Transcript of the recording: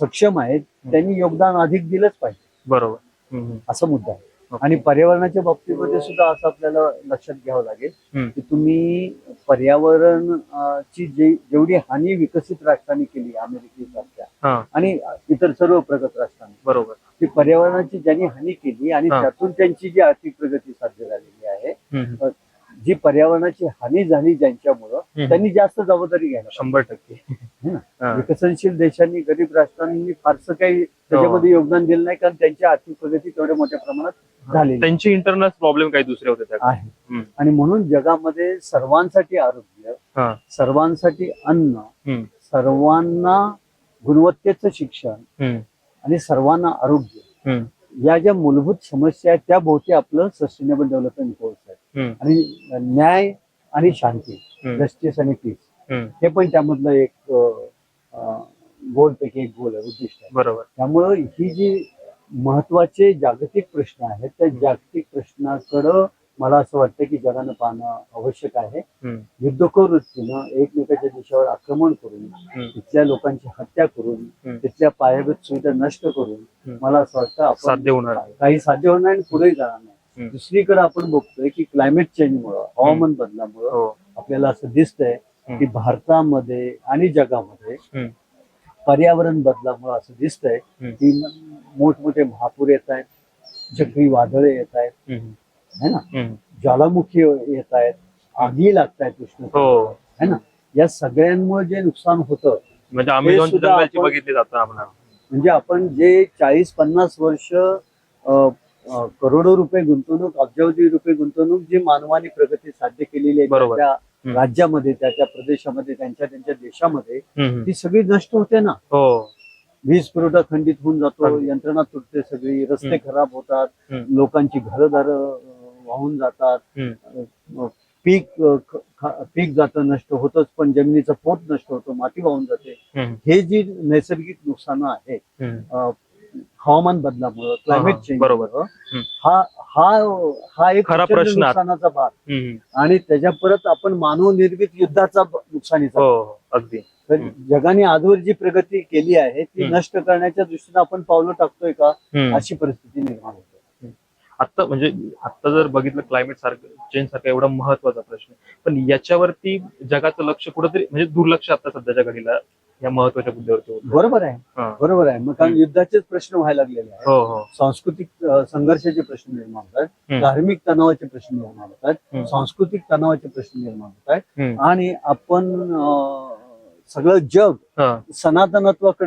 सक्षम आहेत त्यांनी योगदान अधिक दिलंच पाहिजे बरोबर. असा मुद्दा आहे. आणि पर्यावरणाच्या बाबतीमध्ये सुद्धा असं आपल्याला लक्षात घ्यावं लागेल. की तुम्ही पर्यावरण ची जे जेवढी हानी विकसित राष्ट्रांनी केली अमेरिकेसारख्या आणि इतर सर्व प्रगत राष्ट्रांनी बरोबर ती पर्यावरणाची ज्यांनी हानी केली आणि. त्यातून त्यांची जी आर्थिक प्रगती साध्य झालेली आहे. जी पर्यावरणाची हानी झाली ज्यांच्यामुळं. त्यांनी जास्त जबाबदारी घ्यायला. शंभर टक्के. है ना? हा. विकसनशील देशांनी गरीब राष्ट्रांनी फारसं काही त्याच्यामध्ये योगदान दिलं नाही कारण त्यांची आर्थिक प्रगती तेवढ्या मोठ्या प्रमाणात झालेली त्यांचे इंटरनल प्रॉब्लेम काही दुसरे होते आहे. आणि म्हणून जगामध्ये सर्वांसाठी आरोग्य हा. सर्वांसाठी अन्न सर्वांना गुणवत्तेचं शिक्षण आणि सर्वांना आरोग्य. या ज्या मूलभूत समस्या आहेत त्या भोवती आपलं सस्टेनेबल डेव्हलपमेंट आहेत. हम्म, आणि न्याय आणि शांती जस्टिस आणि पीस. हे पण त्यामधलं एक गोल पैकी एक गोल आहे उद्दिष्ट आहे बरोबर त्यामुळं ही जी महत्त्वाचे जागतिक प्रश्न आहेत त्या जागतिक प्रश्नाकडं मला असं वाटतं की जगानं पाहणं आवश्यक आहे युद्धखोर वृत्तीनं एकमेकाच्या देशावर आक्रमण करून. तिथल्या लोकांची हत्या करून. तिथल्या पायाभूत सुविधा नष्ट करून. मला असं वाटतं साध्य होणार. काही साध्य होणार आणि पुढेही जाणार नाही. दुसरीकडे आपण बघतोय की क्लायमेट चेंजमुळं हवामान बदलामुळं हो. आपल्याला असं दिसतंय. की भारतामध्ये आणि जगामध्ये पर्यावरण बदलामुळे असं दिसतंय. की मोठमोठे महापूर येत आहेत चक्रीवादळे येत आहेत. है ना. ज्वालामुखी येत आहेत आगी लागत आहेत उष्ण हो. है ना? या सगळ्यांमुळे जे नुकसान होतं म्हणजे आपण- म्हणजे आपण जे चाळीस पन्नास वर्ष करोडो रुपये गुंतवणूक अब्जावधी रुपये गुंतवणूक जी मानवाने प्रगती साध्य केलेली आहे. त्या. राज्यामध्ये त्या त्या प्रदेशामध्ये त्यांच्या त्यांच्या देशामध्ये. ती सगळी नष्ट होते ना हो वीज पुरवठा खंडित होऊन जातो. यंत्रणा तुटते सगळी रस्ते. खराब होतात. लोकांची घरदार वाहून जातात पीक पीक जातं नष्ट होतच पण जमिनीचा पोत नष्ट होतो माती वाहून जाते हे जी नैसर्गिक नुकसानं आहेत हवामान बदलामुळं क्लायमेट चेंज बरोबर. हा हा हा एक खरा प्रश्न. नुकसानाचा भाग आणि त्याच्या परत आपण मानवनिर्मित युद्धाचा नुकसानीचा हो हो, अगदी तर. जगाने आजवर जी प्रगती केली आहे ती. नष्ट करण्याच्या दृष्टीने आपण पावलं टाकतोय का. अशी परिस्थिती निर्माण होते आता म्हणजे आता जर बघितलं क्लायमेट सारखं चेंज सारखा एवढा महत्त्वाचा प्रश्न. पण याच्यावरती जगाचं लक्ष कुठेतरी म्हणजे दुर्लक्ष आता सध्याच्या घडीला या महत्त्वाच्या मुद्द्यावरती बरोबर आहे. बरोबर आहे मग कारण. युद्धाचेच प्रश्न व्हायला लागलेले आहेत हो हो सांस्कृतिक संघर्षाचे प्रश्न निर्माण होतात. धार्मिक तणावाचे प्रश्न निर्माण होतात. सांस्कृतिक तणावाचे प्रश्न निर्माण होतात. आणि आपण सगळं जग. सनातनत्वाकडे